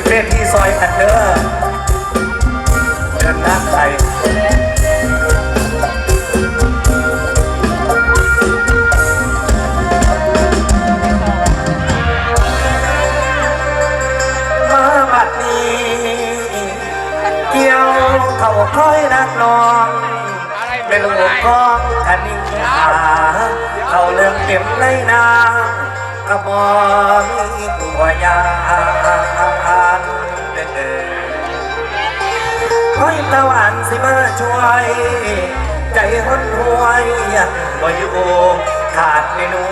ตเวทีซอยกันเด้อเดินทางไปมาบัดนี้ เกี่ยวเขาค่อยนักนองเป็นลูกกองอันนี้หาเขาเรื่องเก็บในนา กระบอกมีตัวยานเด้อคอยตะวันสิมาช่วย ใจหดหวยยังบ่อยู่ขาดเมนู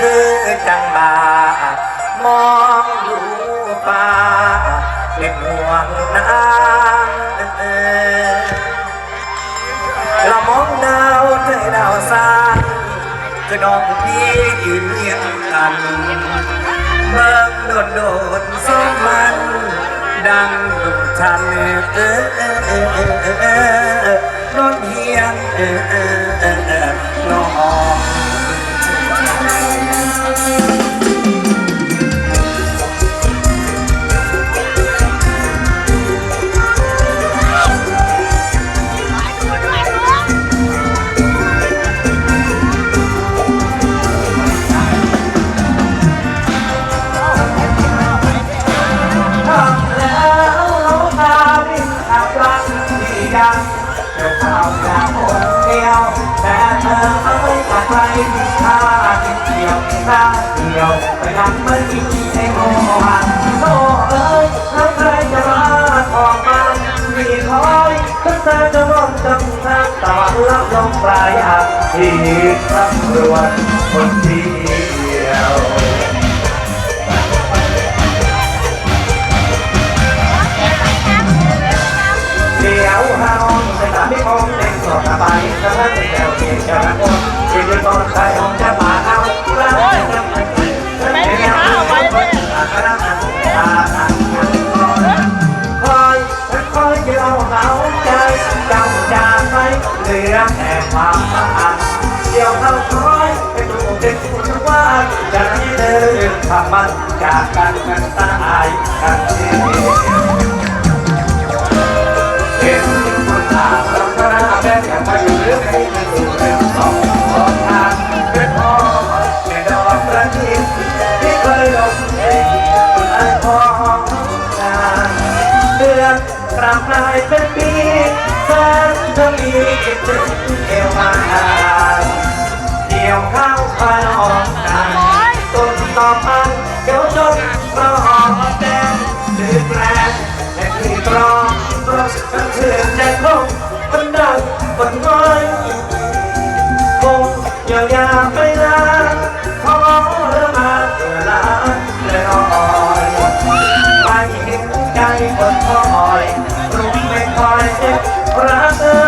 คือจังบามองดูฟ้าเป็นห่วงนางเรามองดาวใจดาวสา คือน้องพี่ยืนเรียงกันเบิ่งโดดโดดสมมัน ดังดุชันเออเออเออเออเออนอนเฮียงเออเออเออเออนอน ไม่กไปถ้ากินเดียวถ้าเดียวไปทำไม่กินให้โมหันโอ้เอ้ยแล้วใครจะมาออกมามีคอยตั้งแต่จะร้องจังทางตะวันรับลมปลายอ่างที่ตำรวจคนดี จากกันกันตายกันทีเห็นคนตาเราก็น่าแบ่งกันมาอยู่เรื่องให้มันสู่เรื่องสองของทางเป็นพ่อแม่ดอกประทีปที่เคยลงเองคนไอ้พ่อนานเดือนกราบนายเป็นปีแสนจะมีคิดถึงเอวมา รักเธอ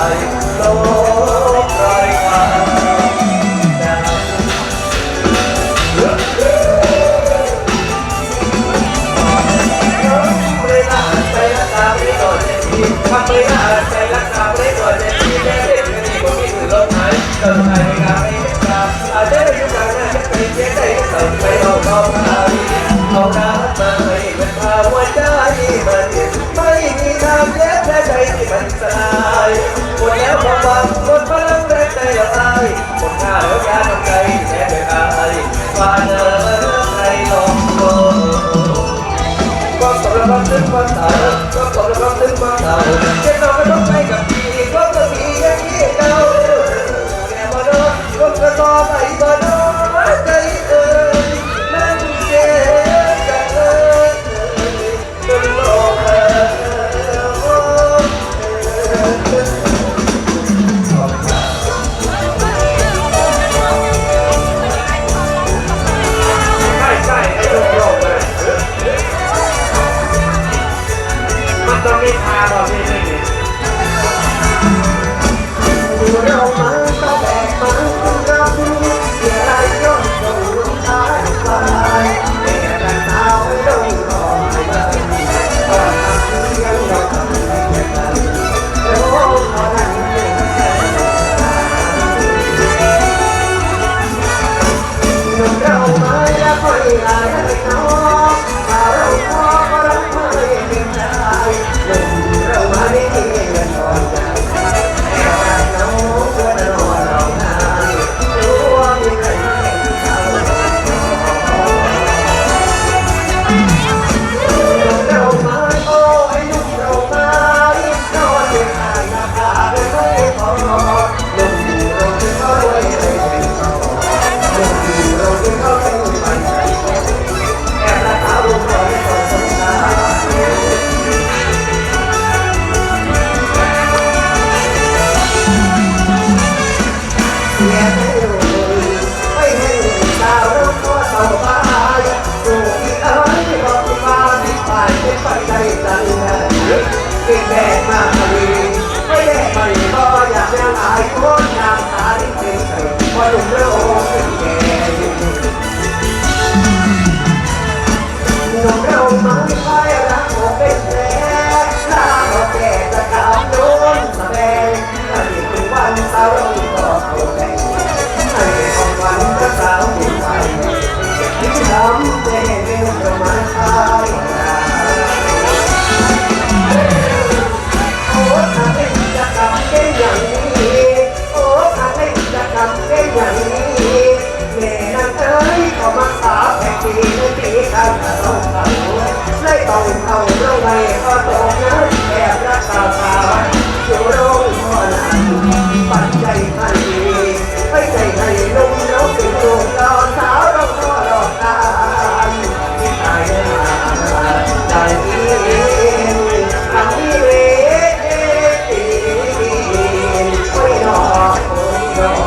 ายโล เดี๋ยวแก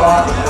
감사합니다.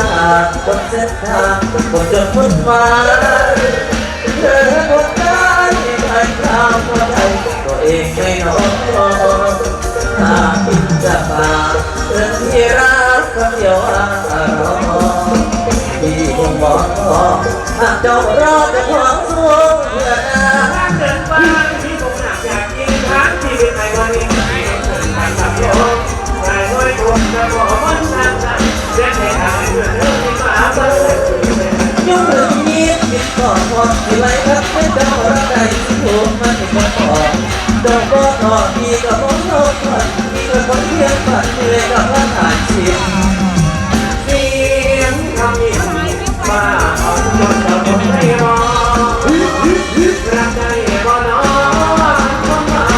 ากบนเส้นทางบนจนพุ่นฟ้าเธอคนได้ผ่าทำงว่าใดตัวเองไม่นอนหากคิดจะมาเรื่องที่รักก็เดียวอารมที่คงบอกหากเจ้ารอ ดที่เลยกับว่าผ่านชิมเสียงคำยิ้มาเอาจนเราทนไม่รอรักได้บ่น้อคนเมา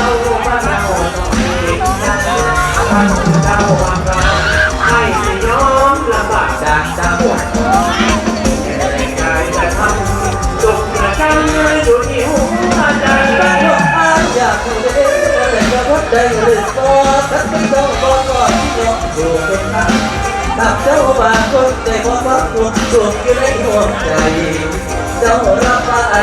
บ้านเราต้องกินนะท่านเจ้าว่าเราให้สิยอมลำบากจากเจ้าใจจะทำสุขประกันอยู่ที่หัวใจอยากให้เด็กแต่จะ ได้หรือก็ทักไม่ต้องบอกก่อนที่เราดูคนนั้นตับเจ้าบางคนแต่พอฟังคนสวมอยู่ในหัวใจ เจ้ารับไป